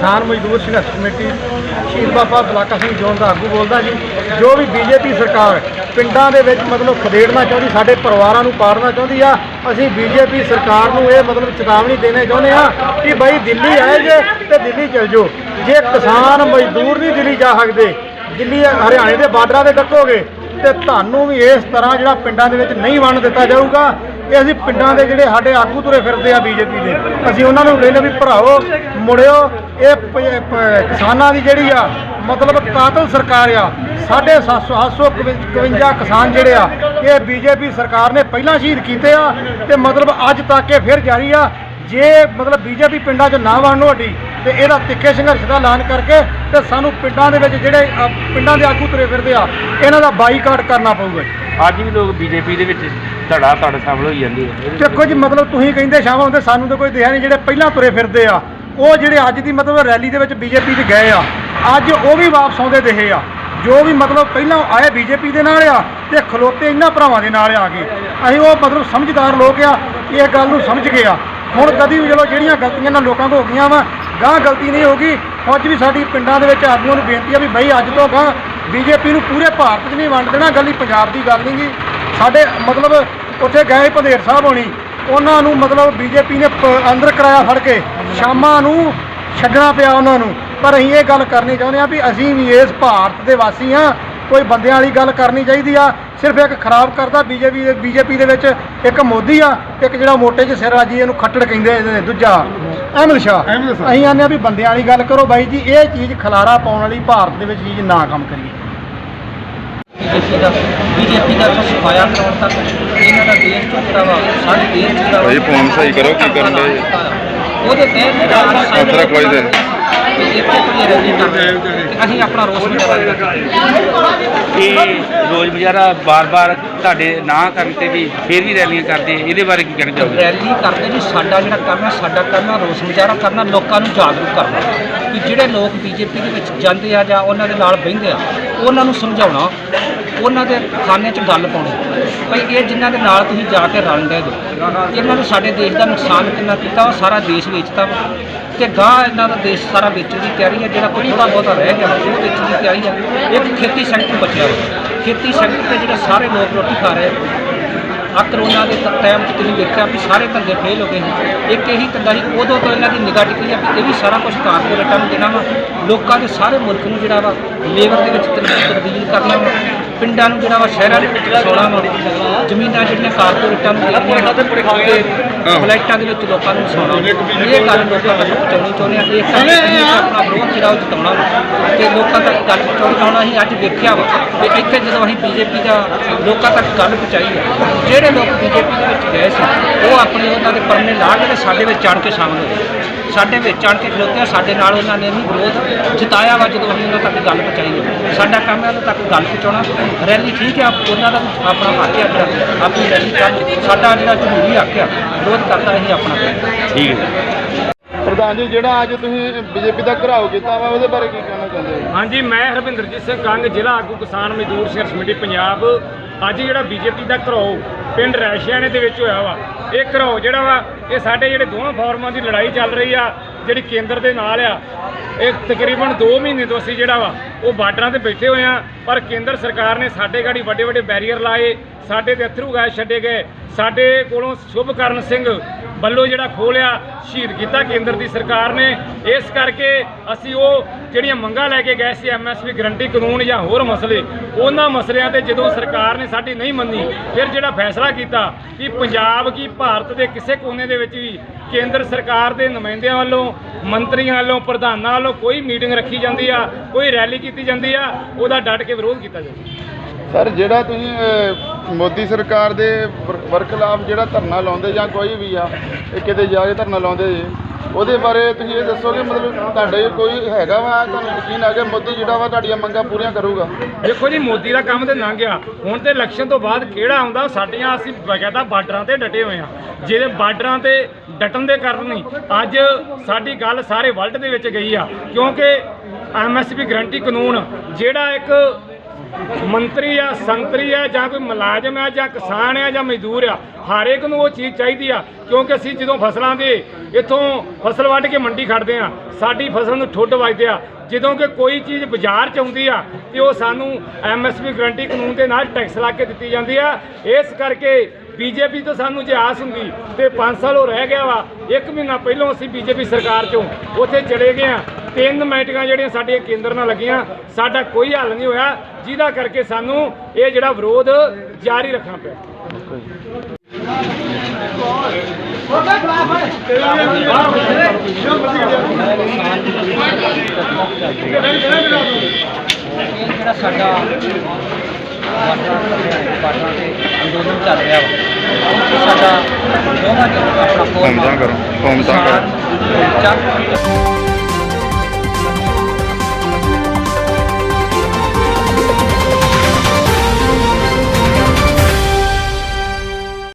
ਕਿਸਾਨ ਮਜ਼ਦੂਰ ਸੰਘਰਸ਼ ਕਮੇਟੀ, ਸ਼ਹੀਦ ਬਾਬਾ ਬਲਾਕਾ ਸਿੰਘ ਜੋਨ ਦਾ ਆਗੂ ਬੋਲਦਾ ਜੀ, ਜੋ ਵੀ ਬੀਜੇਪੀ ਸਰਕਾਰ ਪਿੰਡਾਂ ਦੇ ਵਿੱਚ ਮਤਲਬ ਖਦੇੜਨਾ ਚਾਹੁੰਦੀ, ਸਾਡੇ ਪਰਿਵਾਰਾਂ ਨੂੰ ਪਾੜਨਾ ਚਾਹੁੰਦੀ ਆ, ਅਸੀਂ ਬੀਜੇਪੀ ਸਰਕਾਰ ਨੂੰ ਇਹ ਮਤਲਬ ਚੇਤਾਵਨੀ ਦੇਣੇ ਚਾਹੁੰਦੇ ਆ ਕਿ ਬਈ ਦਿੱਲੀ ਆਏ ਜੇ ਤੇ ਦਿੱਲੀ ਚਲ ਜਾਓ। ਜੇ ਕਿਸਾਨ ਮਜ਼ਦੂਰ ਨਹੀਂ ਦਿੱਲੀ ਜਾ ਸਕਦੇ, ਦਿੱਲੀ, ਹਰਿਆਣੇ ਦੇ ਬਾਰਡਰਾਂ ਤੇ ਡੱਕੋਗੇ, ਤੇ ਤੁਹਾਨੂੰ ਵੀ ਇਸ ਤਰ੍ਹਾਂ ਜਿਹੜਾ ਪਿੰਡਾਂ ਦੇ ਵਿੱਚ ਨਹੀਂ ਵੰਡ ਦਿੱਤਾ ਜਾਊਗਾ ਇਹ ਅਸੀਂ ਪਿੰਡਾਂ ਦੇ ਜਿਹੜੇ ਸਾਡੇ ਆਗੂ ਤੁਰੇ ਫਿਰਦੇ ਆ ਬੀਜੇਪੀ ਦੇ, ਅਸੀਂ ਉਹਨਾਂ ਨੂੰ ਕਹਿੰਦੇ ਵੀ ਭਰਾਓ ਮੁੜਿਓ, ਇਹ ਕਿਸਾਨਾਂ ਦੀ ਜਿਹੜੀ ਆ, ਮਤਲਬ ਕਾਤਲ ਸਰਕਾਰ ਆ, ਸਾਢੇ 751 ਕਿਸਾਨ ਜਿਹੜੇ ਆ, ਇਹ ਬੀਜੇਪੀ ਸਰਕਾਰ ਨੇ ਪਹਿਲਾਂ ਸ਼ਹੀਦ ਕੀਤੇ ਆ ਤੇ ਮਤਲਬ ਅੱਜ ਤੱਕ ਇਹ ਫਿਰ ਜਾਰੀ ਆ, ਜੇ ਮਤਲਬ ਬੀਜੇਪੀ ਪਿੰਡਾਂ 'ਚ ਨਾ ਵੜਨੋ ਹਟੀ ਤੇ ਇਹਦਾ ਤਿੱਖੇ ਸੰਘਰਸ਼ ਦਾ ਐਲਾਨ ਕਰਕੇ ਤੇ ਸਾਨੂੰ ਪਿੰਡਾਂ ਦੇ ਵਿੱਚ ਜਿਹੜੇ ਪਿੰਡਾਂ ਦੇ ਆਗੂ ਤੁਰੇ ਫਿਰਦੇ ਆ, ਇਹਨਾਂ ਦਾ ਬਾਈਕਾਟ ਕਰਨਾ ਪਊਗਾ ਅੱਜ ਵੀ ਲੋਕ ਬੀਜੇਪੀ ਦੇ ਵਿੱਚ ਧੜਾ ਧੜ ਸ਼ਾਮਲ ਹੋਈ ਜਾਂਦੇ ਆ ਦੇਖੋ ਜੀ ਮਤਲਬ ਤੁਸੀਂ ਕਹਿੰਦੇ ਸ਼ਾਮ ਹੁੰਦੇ ਸਾਨੂੰ ਤਾਂ ਕੋਈ ਦਿਆ ਨਹੀਂ ਜਿਹੜੇ ਪਹਿਲਾਂ ਤੁਰੇ ਫਿਰਦੇ ਆ ਉਹ ਜਿਹੜੇ ਅੱਜ ਦੀ ਮਤਲਬ ਰੈਲੀ ਦੇ ਵਿੱਚ ਬੀਜੇਪੀ 'ਚ ਗਏ ਆ ਅੱਜ ਉਹ ਵੀ ਵਾਪਸ ਆਉਂਦੇ ਦਿਖੇ ਆ। ਜੋ ਵੀ ਮਤਲਬ ਪਹਿਲਾਂ ਆਏ ਬੀਜੇਪੀ ਦੇ ਨਾਲ ਆ ਤੇ ਖਲੋਤੇ ਇਹਨਾਂ ਭਰਾਵਾਂ ਦੇ ਨਾਲ ਆ ਕੇ। ਅਸੀਂ ਉਹ ਮਤਲਬ ਸਮਝਦਾਰ ਲੋਕ ਆ ਇਹ ਗੱਲ ਨੂੰ ਸਮਝ ਗਏ ਆ। ਹੁਣ ਕਦੀ ਵੀ ਜਦੋਂ ਜਿਹੜੀਆਂ ਗਲਤੀਆਂ ਨਾਲ ਲੋਕਾਂ ਤੋਂ ਹੋ ਗਈਆਂ ਵਾ ਗਾਂ ਗਲਤੀ ਨਹੀਂ ਹੋਗੀ ਅੱਜ ਵੀ ਸਾਡੀ ਪਿੰਡਾਂ ਦੇ ਵਿੱਚ ਆਗੂਆਂ ਨੂੰ ਬੇਨਤੀ ਆ ਵੀ ਬਈ ਅੱਜ ਤੋਂ ਗਾਂ ਬੀਜੇਪੀ ਨੂੰ ਪੂਰੇ ਭਾਰਤ 'ਚ ਨਹੀਂ ਵੰਡ ਦੇਣਾ ਗੱਲ ਹੀ ਪੰਜਾਬ ਦੀ ਗੱਲ ਨਹੀਂ ਗੀ। ਸਾਡੇ ਮਤਲਬ ਉੱਥੇ ਗਏ ਭੰਦੇਰ ਸਾਹਿਬ ਹੋਣੀ। ਉਹਨਾਂ ਨੂੰ ਮਤਲਬ ਬੀਜੇਪੀ ਨੇ ਅੰਦਰ ਕਰਾਇਆ ਫੜ ਕੇ। ਸ਼ਾਮਾਂ ਨੂੰ ਛੱਡਣਾ ਪਿਆ ਉਹਨਾਂ ਨੂੰ। ਪਰ ਅਸੀਂ ਇਹ ਗੱਲ ਕਰਨੀ ਚਾਹੁੰਦੇ ਆ ਵੀ ਅਸੀਂ ਵੀ ਇਸ ਭਾਰਤ ਦੇ ਵਾਸੀ ਆ ਕੋਈ ਬੰਦਿਆਂ ਵਾਲੀ ਗੱਲ ਕਰਨੀ ਚਾਹੀਦੀ ਆ। ਸਿਰਫ ਇੱਕ ਖਰਾਬ ਕਰਦਾ ਬੀਜੇਪੀ ਦੇ ਬੀਜੇਪੀ ਦੇ ਵਿੱਚ ਇੱਕ ਮੋਦੀ ਆ। ਇੱਕ ਜਿਹੜਾ ਮੋਟੇ ਜਿਹੇ ਸਿਰ ਆ ਜੀ ਇਹਨੂੰ ਖੱਟੜ ਕਹਿੰਦੇ ਨੇ, ਦੂਜਾ ਅਹਿਮਦ ਸ਼ਾਹ। ਅਸੀਂ ਆਨੇ ਆ ਵੀ ਬੰਦਿਆਂ ਵਾਲੀ ਗੱਲ ਕਰੋ ਬਾਈ ਜੀ ਇਹ ਚੀਜ਼ ਖਲਾਰਾ ਪਾਉਣ ਵਾਲੀ ਭਾਰਤ ਦੇ ਵਿੱਚ ਚੀਜ਼ ਨਾ ਕੰਮ ਕਰੀਏ। ਬੀਜੇਪੀ ਦਾ ਬੀਜੇਪੀ ਦਾ ਤਾਂ ਸਫਾਇਆ ਕਰਾਉਣ ਤੱਕ ਇਹਨਾਂ ਦਾ ਦੇਸ਼ ਤੋਂ ਜਿਹੜਾ ਵਾ ਸਾਡੇ ਦੇਸ਼ ਚ ਜਿਹੜਾ ਵਾ ਭਾਈ ਫੋਨ ਸਹੀ ਕਰੋ, ਕੀ ਕਰਨ ਡਏ? ਉਹਦੇ ਜਿਹੜਾ ਵਾ ਸਾਡੇ ਕੋਈ ਦੇ। ਤੇ ਤੇ ਅਸੀਂ ਆਪਣਾ ਰੋਸ ਇਹ ਰੋਜ਼ ਬਜ਼ਾਰਾ ਬਾਰ-ਬਾਰ ਤੁਹਾਡੇ ਨਾ ਕਰਨ ਤੇ ਵੀ ਫੇਰ ਵੀ ਰੈਲੀਆਂ ਕਰਦੇ ਆ। ਇਹਦੇ ਬਾਰੇ ਕੀ ਕਹਿਣਾ ਚਾਹੋਗੇ ਰੈਲੀ ਕਰਦੇ ਜੀ ਸਾਡਾ ਜਿਹੜਾ ਕੰਮ ਹੈ ਸਾਡਾ ਕੰਮ ਹੈ ਰੋਸ ਮੁਜ਼ਾਹਰਾ ਕਰਨਾ ਲੋਕਾਂ ਨੂੰ ਜਾਗਰੂਕ ਕਰਨਾ ਕਿ ਜਿਹੜੇ ਲੋਕ ਬੀਜੇਪੀ ਦੇ ਵਿੱਚ ਜਾਂਦੇ ਆ ਜਾਂ ਉਹਨਾਂ ਦੇ ਨਾਲ ਬਹਿੰਦੇ ਆ ਉਹਨਾਂ ਨੂੰ ਸਮਝਾਉਣਾ ਉਹਨਾਂ ਦੇ ਖਾਨੇ 'ਚ ਗੱਲ ਪਾਉਣੀ। ਭਈ ਇਹ ਜਿਨ੍ਹਾਂ ਦੇ ਨਾਲ ਤੁਸੀਂ ਜਾ ਕੇ ਰਲਣ ਦੇ ਜੋ ਇਹਨਾਂ ਨੂੰ ਸਾਡੇ ਦੇਸ਼ ਦਾ ਨੁਕਸਾਨ ਕਿੰਨਾ ਕੀਤਾ ਵਾ ਸਾਰਾ ਦੇਸ਼ ਵੇਚਤਾ। ਵਾ ਤੇ ਗਾਂ ਇਹਨਾਂ ਦਾ ਦੇਸ਼ ਸਾਰਾ ਵੇਚਣ ਦੀ ਤਿਆਰੀ ਹੈ ਜਿਹੜਾ ਕੋਈ ਥੋੜਾ ਬਹੁਤਾ ਰਹਿ ਗਿਆ ਵਾ, ਉਹ ਵੇਚਣ ਦੀ ਤਿਆਰੀ ਹੈ ਇੱਕ ਖੇਤੀ ਸੈਕਟਰ ਬਚਿਆ ਵਾ ਖੇਤੀ ਸੈਕਟਰ ਤੇ ਜਿਹੜੇ ਸਾਰੇ ਲੋਕ ਰੋਟੀ ਖਾ ਰਹੇ ਆ ਕਰੋਨਾ ਦੇ ਟਾਈਮ 'ਚ ਤੁਸੀਂ ਦੇਖਿਆ ਵੀ ਸਾਰੇ ਧੰਦੇ ਫੇਲ ਹੋ ਗਏ ਸੀ ਇੱਕ ਇਹੀ ਧੰਦਾ ਸੀ ਉਦੋਂ ਤੋਂ ਇਹਨਾਂ ਦੀ ਨਿਗਾਹ ਟਿਕੀ ਆ ਵੀ ਇਹ ਵੀ ਸਾਰਾ ਕੁਝ ਕਾਰਪੋਰੇਟਾਂ ਨੂੰ ਦੇਣਾ ਵਾ। ਲੋਕਾਂ ਦੇ ਸਾਰੇ ਮੁਲਕ ਨੂੰ ਜਿਹੜਾ ਵਾ ਲੇਬਰ ਦੇ ਵਿੱਚ ਤਬਦੀਲ ਕਰਨਾ ਵਾ। ਪਿੰਡਾਂ ਨੂੰ ਜਿਹੜਾ ਵਾ ਸ਼ਹਿਰਾਂ ਦੇ ਵਿੱਚ ਵਸਾਉਣਾ ਵਾ। ਜ਼ਮੀਨਾਂ ਜਿਹੜੀਆਂ ਕਾਰਪੋਰੇਟਾਂ ਨੂੰ ਦੇਣੀਆਂ ਤੇ ਫਲਾਈਟਾਂ ਦੇ ਵਿੱਚ ਲੋਕਾਂ ਨੂੰ ਵਾ। ਇਹ ਗੱਲ ਲੋਕਾਂ ਤੱਕ ਪਹੁੰਚਾਉਣੀ ਚਾਹੁੰਦੇ ਆ ਇਹ ਆਪਣਾ ਜਿਹੜਾ ਉਹ ਜਿਤਾਉਣਾ ਵਾ। ਤੇ ਲੋਕਾਂ ਤੱਕ ਗੱਲ ਪਹੁੰਚਾਉਣਾ ਚਾਹੁੰਦਾ ਅਸੀਂ ਅੱਜ ਵੇਖਿਆ ਵਾ ਕਿ ਇੱਥੇ ਜਦੋਂ ਅਸੀਂ ਬੀਜੇਪੀ ਦਾ ਲੋਕਾਂ ਤੱਕ ਗੱਲ ਪਹੁੰਚਾਈ ਆ ਜਿਹੜੇ ਲੋਕ ਬੀਜੇਪੀ ਦੇ ਵਿੱਚ ਗਏ ਸੀ ਉਹ ਆਪਣੇ ਉਹਨਾਂ ਦੇ ਪਰਨੇ ਲਾ ਕੇ ਤੇ ਸਾਡੇ ਵਿੱਚ ਚੜ ਕੇ ਸ਼ਾਮਲ ਹੋਏ ਸਾਡੇ ਵਿੱਚ ਚੜ ਕੇ ਖਲੋਤੇ ਆ, ਸਾਡੇ ਨਾਲ ਉਹਨਾਂ ਨੇ ਵੀ ਵਿਰੋਧ ਜਿਤਾਇਆ ਵਾ ਜਦੋਂ ਅਸੀਂ ਉਹਨਾਂ ਤੱਕ ਗੱਲ ਪਹੁੰਚਾਈ ਸਾਡਾ ਕੰਮ ਹੈ ਉਹਨਾਂ ਤੱਕ ਗੱਲ ਪਹੁੰਚਾਉਣਾ। ਰੈਲੀ ਠੀਕ ਹੈ ਉਹਨਾਂ ਦਾ ਆਪਣਾ ਹੱਕ ਹੈ ਜਿਹੜਾ ਆਪਣੀ ਰੈਲੀ ਸਾਡਾ ਜਿਹੜਾ ਜਮਹੂਰੀ ਹੱਕ ਆ ਵਿਰੋਧ ਕਰਦਾ ਅਸੀਂ ਆਪਣਾ। ਕੰਮ ਠੀਕ ਹੈ ਪ੍ਰਧਾਨ ਜੀ ਜਿਹੜਾ ਅੱਜ ਤੁਸੀਂ ਬੀਜੇਪੀ ਦਾ ਘਰਾਓ ਕੀਤਾ ਵਾ, ਉਹਦੇ ਬਾਰੇ ਕੀ ਕਹਿਣਾ ਚਾਹੁੰਦੇ ਹੋ? ਹਾਂਜੀ, ਮੈਂ ਹਰਵਿੰਦਰਜੀਤ ਸਿੰਘ ਕੰਗ, ਜ਼ਿਲ੍ਹਾ ਆਗੂ ਕਿਸਾਨ ਮਜ਼ਦੂਰ ਸੰਘਰਸ਼ ਕਮੇਟੀ, ਪੰਜਾਬ। ਅੱਜ ਜਿਹੜਾ ਬੀਜੇਪੀ ਦਾ ਘਰਾਓ ਪਿੰਡ ਰੈਸ਼ਿਆਣੇ ਦੇ ਵਿੱਚ ਹੋਇਆ ਵਾ, ਇਹ ਘਰਾਓ ਜਿਹੜਾ ਵਾ, ਇਹ ਸਾਡੇ ਜਿਹੜੇ ਦੋਵਾਂ ਫਾਰਮਾਂ ਦੀ ਲੜਾਈ ਚੱਲ ਰਹੀ ਆ, ਜਿਹੜੀ ਕੇਂਦਰ ਦੇ ਨਾਲ ਆ, ਇਹ ਤਕਰੀਬਨ 2 ਮਹੀਨੇ ਤੋਂ ਅਸੀਂ ਜਿਹੜਾ ਵਾ, ਉਹ ਬਾਰਡਰਾਂ ਤੇ ਬੈਠੇ ਹੋਏ ਆ, ਪਰ ਕੇਂਦਰ ਸਰਕਾਰ ਨੇ ਸਾਡੇ ਗਾੜੀ ਵੱਡੇ ਵੱਡੇ ਬੈਰੀਅਰ ਲਾਏ, ਸਾਡੇ ਤੇ ਅਥਰੂ ਗੈਸ ਛੱਡੇ ਗਏ, ਸਾਡੇ ਕੋਲੋਂ ਸ਼ੁਭਕਰਨ ਸਿੰਘ ਵੱਲੋਂ ਜਿਹੜਾ ਖੋਲਿਆ ਸ਼ਹੀਦ ਕੀਤਾ ਕੇਂਦਰ ਦੀ ਸਰਕਾਰ ਨੇ। ਇਸ ਕਰਕੇ ਅਸੀਂ ਉਹ ਜਿਹੜੀਆਂ ਮੰਗਾਂ ਲੈ ਕੇ ਗਏ ਸੀ ਐਮਐਸਪੀ ਗਰੰਟੀ ਕਾਨੂੰਨ ਜਾਂ ਹੋਰ ਮਸਲੇ, ਉਹਨਾਂ ਮਸਲਿਆਂ ਤੇ ਜਦੋਂ ਸਰਕਾਰ ਨੇ ਸਾਡੀ ਨਹੀਂ ਮੰਨੀ, ਫਿਰ ਜਿਹੜਾ ਫੈਸਲਾ ਕੀਤਾ ਕਿ ਪੰਜਾਬ ਕੀ ਭਾਰਤ ਦੇ ਕਿਸੇ ਕੋਨੇ ਦੇ ਵਿੱਚ ਵੀ ਕੇਂਦਰ ਸਰਕਾਰ ਦੇ ਨੁਮਾਇੰਦਿਆਂ ਵੱਲੋਂ, ਮੰਤਰੀਆਂ ਵੱਲੋਂ, ਪ੍ਰਧਾਨਾਂ ਵੱਲੋਂ ਕੋਈ ਮੀਟਿੰਗ ਰੱਖੀ ਜਾਂਦੀ ਆ, ਕੋਈ ਰੈਲੀ ਕੀਤੀ ਜਾਂਦੀ ਆ, ਉਹਦਾ ਡਟ ਕੇ ਵਿਰੋਧ ਕੀਤਾ ਜਾਂਦਾ। ਸਰ, ਜਿਹੜਾ ਤੁਸੀਂ ਮੋਦੀ ਸਰਕਾਰ ਦੇ ਵਰਖਲਾਫ ਜਿਹੜਾ ਧਰਨਾ ਲਾਉਂਦੇ ਜਾਂ ਕੋਈ ਵੀ ਆ, ਇਹ ਕਿਤੇ ਜਾ ਕੇ ਧਰਨਾ ਲਾਉਂਦੇ ਜੇ, ਉਹਦੇ ਬਾਰੇ ਤੁਸੀਂ ਇਹ ਦੱਸੋ ਕਿ ਮਤਲਬ ਤੁਹਾਡੇ ਕੋਈ ਹੈਗਾ ਵਾ, ਤੁਹਾਨੂੰ ਯਕੀਨ ਆ ਕਿ ਮੋਦੀ ਜਿਹੜਾ ਵਾ ਤੁਹਾਡੀਆਂ ਮੰਗਾਂ ਪੂਰੀਆਂ ਕਰੂਗਾ? ਦੇਖੋ ਜੀ, ਮੋਦੀ ਦਾ ਕੰਮ ਤੇ ਲੰਘ ਗਿਆ। ਹੁਣ ਤੇ ਇਲੈਕਸ਼ਨ ਤੋਂ ਬਾਅਦ ਕਿਹੜਾ ਆਉਂਦਾ? ਸਾਡੀਆਂ ਅਸੀਂ ਬਕਾਇਦਾ ਬਾਰਡਰਾਂ ਤੇ ਡਟੇ ਹੋਏ ਆ। ਜਿਹਦੇ ਬਾਰਡਰਾਂ ਤੇ ਡਟਣ ਦੇ ਕਾਰਨ ਹੀ ਅੱਜ ਸਾਡੀ ਗੱਲ ਸਾਰੇ ਵਰਲਡ ਦੇ ਵਿੱਚ ਗਈ ਆ। ਕਿਉਂਕਿ ਐਮਐਸਪੀ ਗਰੰਟੀ ਕਾਨੂੰਨ, ਜਿਹੜਾ ਇੱਕ ਮੰਤਰੀ ਆ, ਸੰਤਰੀ ਆ, ਜਾਂ ਕੋਈ ਮੁਲਾਜ਼ਮ ਆ, ਜਾਂ ਕਿਸਾਨ ਆ, ਜਾਂ ਮਜ਼ਦੂਰ ਆ, ਹਰ ਇੱਕ ਨੂੰ ਉਹ ਚੀਜ਼ ਚਾਹੀਦੀ ਆ, ਕਿਉਂਕਿ ਅਸੀਂ ਜਦੋਂ ਫਸਲਾਂ ਦੇ ਇੱਥੋਂ ਫਸਲ ਵੱਢ ਕੇ ਮੰਡੀ ਖੜਦੇ ਆ, ਸਾਡੀ ਫਸਲ ਨੂੰ ਠੁੱਡ ਵੱਜਦੇ ਆ, ਜਦੋਂ ਕਿ ਕੋਈ ਚੀਜ਼ ਬਾਜ਼ਾਰ ਚ ਆਉਂਦੀ ਆ, ਤੇ ਉਹ ਸਾਨੂੰ ਐਮਐਸਪੀ ਗਰੰਟੀ ਕਾਨੂੰਨ ਦੇ ਨਾਲ ਟੈਕਸ ਲਾ ਕੇ ਦਿੱਤੀ ਜਾਂਦੀ ਆ, ਇਸ ਕਰਕੇ ਬੀਜੇਪੀ ਤੋਂ ਸਾਨੂੰ ਜੇ ਆਸ ਹੁੰਦੀ, ਤੇ 5 ਸਾਲ ਹੋ ਰਹਿ ਗਿਆ ਵਾ, ਇੱਕ ਮਹੀਨਾ ਪਹਿਲਾਂ ਅਸੀਂ ਬੀਜੇਪੀ ਸਰਕਾਰ ਚੋਂ ਉੱਥੇ ਚਲੇ ਗਏ ਆ ਤਿੰਨ ਮੀਟਿੰਗਾਂ ਜਿਹੜੀਆਂ ਸਾਡੀਆਂ ਕੇਂਦਰ ਨਾਲ ਲੱਗੀਆਂ ਸਾਡਾ ਕੋਈ ਹੱਲ ਨਹੀਂ ਹੋਇਆ ਜਿਹਦਾ ਕਰਕੇ ਸਾਨੂੰ ਇਹ ਜਿਹੜਾ ਵਿਰੋਧ ਜਾਰੀ ਰੱਖਣਾ ਪਿਆ ਇਹ ਜਿਹੜਾ ਸਾਡਾ ਬਾਰਡਰਾਂ ਤੇ ਅੰਦੋਲਨ ਚੱਲ ਰਿਹਾ ਵਾ ਸਾਡਾ ਦੋਵਾਂ ਜਨ ਆਪਣਾ ਕੌਮ ਤਾਂ ਕਰੋ, ਕੌਮ ਤਾਂ ਕਰੋ। ਮੋਰਚਾ